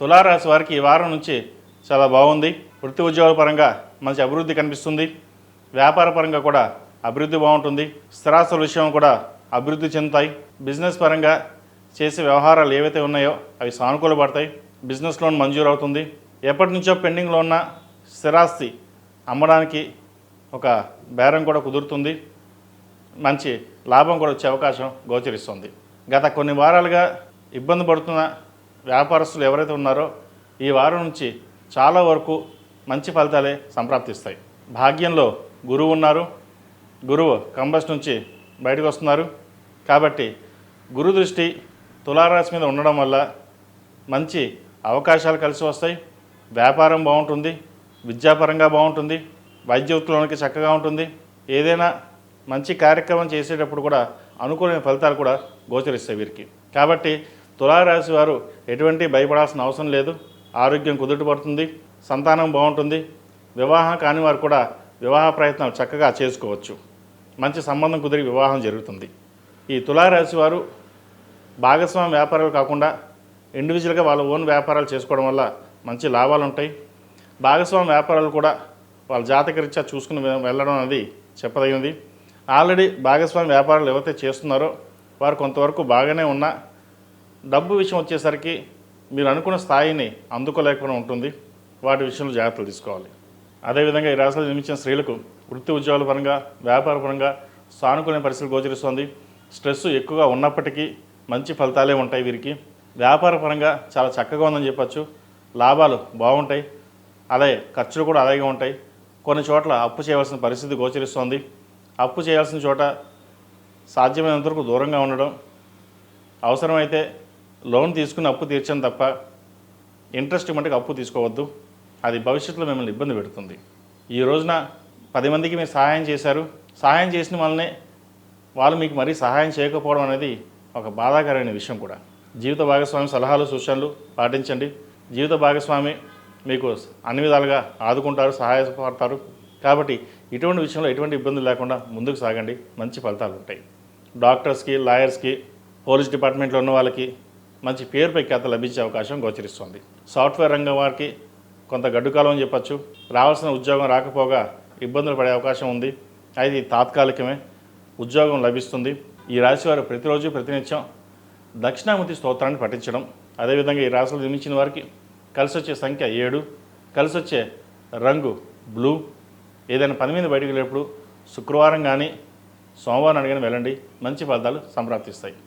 తులారాశి వారికి ఈ వారం నుంచి చాలా బాగుంది. వృత్తి ఉద్యోగాల పరంగా మంచి అభివృద్ధి కనిపిస్తుంది. వ్యాపార పరంగా కూడా అభివృద్ధి బాగుంటుంది. స్థిరాస్తుల విషయం కూడా అభివృద్ధి చెందుతాయి. బిజినెస్ పరంగా చేసే వ్యవహారాలు ఏవైతే ఉన్నాయో అవి సానుకూల పడతాయి. బిజినెస్ లోన్ మంజూరు అవుతుంది. ఎప్పటి నుంచో పెండింగ్లో ఉన్న స్థిరాస్తి అమ్మడానికి ఒక బేరం కూడా కుదురుతుంది. మంచి లాభం కూడా వచ్చే అవకాశం గోచరిస్తుంది. గత కొన్ని వారాలుగా ఇబ్బంది పడుతున్న వ్యాపారస్తులు ఎవరైతే ఉన్నారో ఈ వారం నుంచి చాలా వరకు మంచి ఫలితాలే సంప్రాప్తిస్తాయి. భాగ్యంలో గురువు ఉన్నారు. గురువు కంబస్ నుంచి బయటకు వస్తున్నారు. కాబట్టి గురు దృష్టి తులారాశి మీద ఉండడం వల్ల మంచి అవకాశాలు కలిసి వస్తాయి. వ్యాపారం బాగుంటుంది. విద్యాపరంగా బాగుంటుంది. వైద్య వృత్తిలోనికి చక్కగా ఉంటుంది. ఏదైనా మంచి కార్యక్రమం చేసేటప్పుడు కూడా అనుకూలమైన ఫలితాలు కూడా గోచరిస్తాయి వీరికి. కాబట్టి తులారాశి వారు ఎటువంటి భయపడాల్సిన అవసరం లేదు. ఆరోగ్యం కుదుటపడుతుంది. సంతానం బాగుంటుంది. వివాహం కాని వారు కూడా వివాహ ప్రయత్నం చక్కగా చేసుకోవచ్చు. మంచి సంబంధం కుదిరి వివాహం జరుగుతుంది. ఈ తులారాశి వారు భాగస్వామ్య వ్యాపారాలు కాకుండా ఇండివిజువల్గా వాళ్ళ ఓన్ వ్యాపారాలు చేసుకోవడం వల్ల మంచి లాభాలు ఉంటాయి. భాగస్వామ్య వ్యాపారాలు కూడా వాళ్ళ జాతకరీత్యా చూసుకుని వెళ్ళడం అనేది చెప్పదగినది. ఆల్రెడీ భాగస్వామ్య వ్యాపారాలు ఎవరైతే చేస్తున్నారో వారు కొంతవరకు బాగానే ఉన్నా డబ్బు విషయం వచ్చేసరికి మీరు అనుకున్న స్థాయిని అందుకోలేకుండా ఉంటుంది. వాటి విషయంలో జాగ్రత్తలు తీసుకోవాలి. అదేవిధంగా ఈ రాశిలో జన్మించిన స్త్రీలకు వృత్తి ఉద్యోగాల పరంగా వ్యాపార పరంగా సానుకూల పరిస్థితులు గోచరిస్తుంది. స్ట్రెస్ ఎక్కువగా ఉన్నప్పటికీ మంచి ఫలితాలే ఉంటాయి వీరికి. వ్యాపార పరంగా చాలా చక్కగా ఉందని చెప్పచ్చు. లాభాలు బాగుంటాయి. అదే ఖర్చులు కూడా అలాగే ఉంటాయి. కొన్ని చోట్ల అప్పు చేయవలసిన పరిస్థితి గోచరిస్తోంది. అప్పు చేయాల్సిన చోట సాధ్యమైనంత వరకు దూరంగా ఉండడం అవసరమైతే లోన్ తీసుకుని అప్పు తీర్చాను తప్ప ఇంట్రెస్ట్ మటుకు అప్పు తీసుకోవద్దు. అది భవిష్యత్తులో మిమ్మల్ని ఇబ్బంది పెడుతుంది. ఈ రోజున పది మందికి మీరు సహాయం చేశారు. సహాయం చేసిన వాళ్ళనే వాళ్ళు మీకు మరీ సహాయం చేయకపోవడం అనేది ఒక బాధాకరమైన విషయం కూడా. జీవిత భాగస్వామి సలహాలు సూచనలు పాటించండి. జీవిత భాగస్వామి మీకు అన్ని విధాలుగా ఆదుకుంటారు సహాయపడతారు. కాబట్టి ఇటువంటి విషయంలో ఎటువంటి ఇబ్బందులు లేకుండా ముందుకు సాగండి. మంచి ఫలితాలు ఉంటాయి. డాక్టర్స్కి లాయర్స్కి పోలీస్ డిపార్ట్మెంట్లో ఉన్న వాళ్ళకి మంచి పేరు ప్రఖ్యాత లభించే అవకాశం గోచరిస్తుంది. సాఫ్ట్వేర్ రంగం వారికి కొంత గడ్డుకాలం అని చెప్పచ్చు. రావాల్సిన ఉద్యోగం రాకపోగా ఇబ్బందులు పడే అవకాశం ఉంది. అయితే తాత్కాలికమే ఉద్యోగం లభిస్తుంది. ఈ రాశి వారు ప్రతిరోజు ప్రతినిత్యం దక్షిణామూర్తి స్తోత్రాన్ని పఠించడం. అదేవిధంగా ఈ రాశులు జన్మించిన వారికి కలిసి వచ్చే సంఖ్య ఏడు. కలిసి వచ్చే రంగు బ్లూ. ఏదైనా పని మీద బయటకు వెళ్ళేప్పుడు శుక్రవారం కానీ సోమవారం అడిగిన వెళ్ళండి. మంచి ఫలితాలు సంప్రాప్తిస్తాయి.